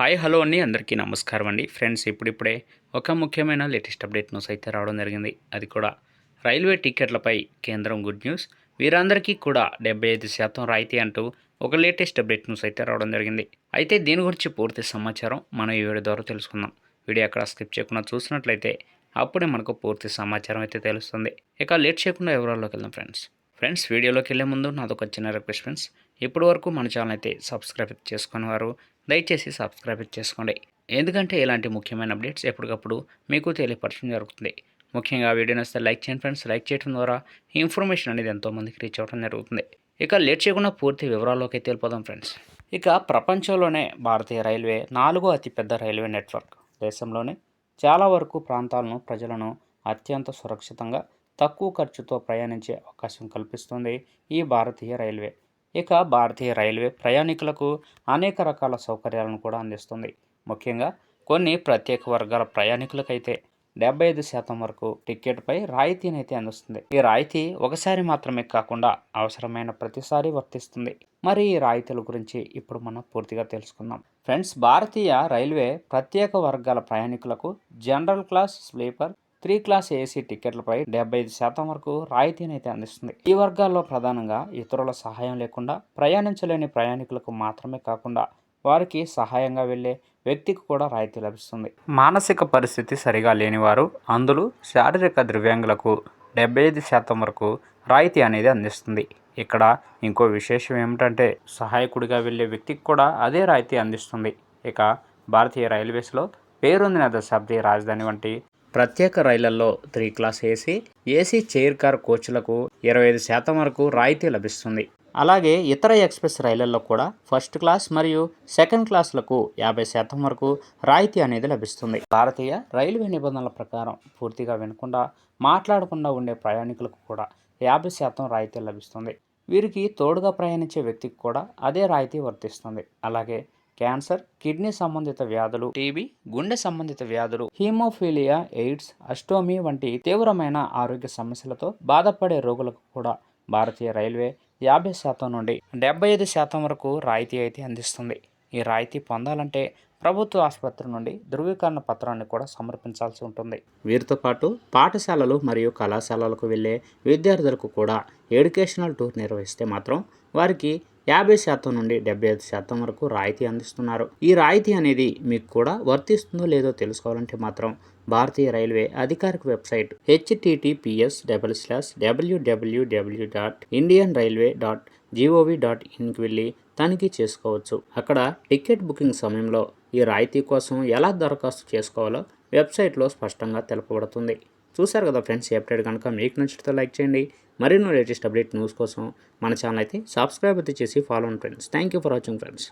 Hi hello అండి. అందరికీ నమస్కారం అండి. ఫ్రెండ్స్ ఇప్పుడిప్పుడే ఒక ముఖ్యమైన లేటెస్ట్ అప్డేట్ న్యూస్ అయితే రావడం జరిగింది. అది కూడా రైల్వే టికెట్లపై కేంద్రం గుడ్ న్యూస్. వీరందరికీ కూడా డెబ్బై ఐదు శాతం రాయితీ అంటూ ఒక లేటెస్ట్ అప్డేట్ న్యూస్ అయితే రావడం జరిగింది. అయితే దీని గురించి పూర్తి సమాచారం మనం ఈ వీడియో ద్వారా తెలుసుకుందాం. వీడియో అక్కడ స్కిప్ చేయకుండా చూసినట్లయితే అప్పుడే మనకు పూర్తి సమాచారం అయితే తెలుస్తుంది. ఇక లేట్ చేయకుండా వివరాల్లోకి వెళ్దాం ఫ్రెండ్స్. ఫ్రెండ్స్ వీడియోలోకి వెళ్ళే ముందు నాదొక చిన్న రిక్వెస్ట్ ఫ్రెండ్స్. ఇప్పటి వరకు మన ఛానల్ అయితే సబ్స్క్రైబ్ చేసుకుని వారు దయచేసి సబ్స్క్రైబ్ చేసుకోండి. ఎందుకంటే ఇలాంటి ముఖ్యమైన అప్డేట్స్ ఎప్పటికప్పుడు మీకు తెలియపరచడం జరుగుతుంది. ముఖ్యంగా వీడియో నచ్చితే లైక్ చేయండి ఫ్రెండ్స్. లైక్ చేయడం ద్వారా ఇన్ఫర్మేషన్ అనేది ఎంతోమందికి రీచ్ అవ్వడం జరుగుతుంది. ఇక లేట్ చేయకుండా పూర్తి వివరాల్లోకి అయితే వెళ్ళిపోదాం ఫ్రెండ్స్. ఇక ప్రపంచంలోనే భారతీయ రైల్వే నాలుగో అతిపెద్ద రైల్వే నెట్వర్క్. దేశంలోనే చాలా వరకు ప్రాంతాలను ప్రజలను అత్యంత సురక్షితంగా తక్కువ ఖర్చుతో ప్రయాణించే అవకాశం కల్పిస్తుంది ఈ భారతీయ రైల్వే. ఇక భారతీయ రైల్వే ప్రయాణికులకు అనేక రకాల సౌకర్యాలను కూడా అందిస్తుంది. ముఖ్యంగా కొన్ని ప్రత్యేక వర్గాల ప్రయాణికులకైతే డెబ్బై ఐదు శాతం వరకు టికెట్పై రాయితీని అయితే అందిస్తుంది. ఈ రాయితీ ఒకసారి మాత్రమే కాకుండా అవసరమైన ప్రతిసారి వర్తిస్తుంది. మరి ఈ రాయితీల గురించి ఇప్పుడు మనం పూర్తిగా తెలుసుకుందాం. ఫ్రెండ్స్ భారతీయ రైల్వే ప్రత్యేక వర్గాల ప్రయాణికులకు general class sleeper three class AC టికెట్లపై డెబ్బై ఐదు శాతం వరకు రాయితీని అయితే అందిస్తుంది. ఈ వర్గాల్లో ప్రధానంగా ఇతరుల సహాయం లేకుండా ప్రయాణించలేని ప్రయాణికులకు మాత్రమే కాకుండా వారికి సహాయంగా వెళ్ళే వ్యక్తికి కూడా రాయితీ లభిస్తుంది. మానసిక పరిస్థితి సరిగా లేనివారు అందులో శారీరక దివ్యాంగులకు డెబ్బై ఐదు శాతం వరకు రాయితీ అనేది అందిస్తుంది. ఇక్కడ ఇంకో విశేషం ఏమిటంటే సహాయకుడిగా వెళ్ళే వ్యక్తికి కూడా అదే రాయితీ అందిస్తుంది. ఇక భారతీయ రైల్వేస్లో పేరొందిన దశాబ్ది రాజధాని వంటి ప్రత్యేక రైళ్ళలో three class AC AC chair car కోచ్లకు ఇరవై ఐదు శాతం వరకు రాయితీ లభిస్తుంది. అలాగే ఇతర ఎక్స్ప్రెస్ రైళ్ళలో కూడా ఫస్ట్ క్లాస్ మరియు సెకండ్ క్లాసులకు యాభై శాతం వరకు రాయితీ అనేది లభిస్తుంది. భారతీయ రైల్వే నిబంధనల ప్రకారం పూర్తిగా వినకుండా మాట్లాడకుండా ఉండే ప్రయాణికులకు కూడా యాభై శాతం రాయితీ లభిస్తుంది. వీరికి తోడుగా ప్రయాణించే వ్యక్తికి కూడా అదే రాయితీ వర్తిస్తుంది. అలాగే క్యాన్సర్ కిడ్నీ సంబంధిత వ్యాధులు టీబీ గుండె సంబంధిత వ్యాధులు హీమోఫీలియా ఎయిడ్స్ అస్టోమీ వంటి తీవ్రమైన ఆరోగ్య సమస్యలతో బాధపడే రోగులకు కూడా భారతీయ రైల్వే యాభై శాతం నుండి డెబ్బై ఐదు శాతం వరకు రాయితీ అయితే అందిస్తుంది. ఈ రాయితీ పొందాలంటే ప్రభుత్వ ఆసుపత్రి నుండి ధృవీకరణ పత్రాన్ని కూడా సమర్పించాల్సి ఉంటుంది. వీరితో పాటు పాఠశాలలు మరియు కళాశాలలకు వెళ్ళే విద్యార్థులకు కూడా ఎడ్యుకేషనల్ టూర్ నిర్వహిస్తే మాత్రం వారికి యాభై శాతం నుండి డెబ్బై ఐదు శాతం వరకు రాయితీ అందిస్తున్నారు. ఈ రాయితీ అనేది మీకు కూడా వర్తిస్తుందో లేదో తెలుసుకోవాలంటే మాత్రం భారతీయ రైల్వే అధికారిక website HTTPS double slash WWW dot Indian railway dot GOV dot ఇన్కి వెళ్ళి తనిఖీ చేసుకోవచ్చు. అక్కడ టికెట్ బుకింగ్ సమయంలో ఈ రాయితీ కోసం ఎలా దరఖాస్తు చేసుకోవాలో వెబ్సైట్లో స్పష్టంగా తెలుపబడుతుంది. చూశారు కదా ఫ్రెండ్స్ ఈ అప్డేట్ కనుక మీకు నచ్చితే లైక్ చేయండి. మరిన్నో లేటెస్ట్ అప్డేట్ న్యూస్ కోసం మన ఛానల్ అయితే సబ్స్క్రైబ్ అయితే చేసి follow and friends thank you for watching friends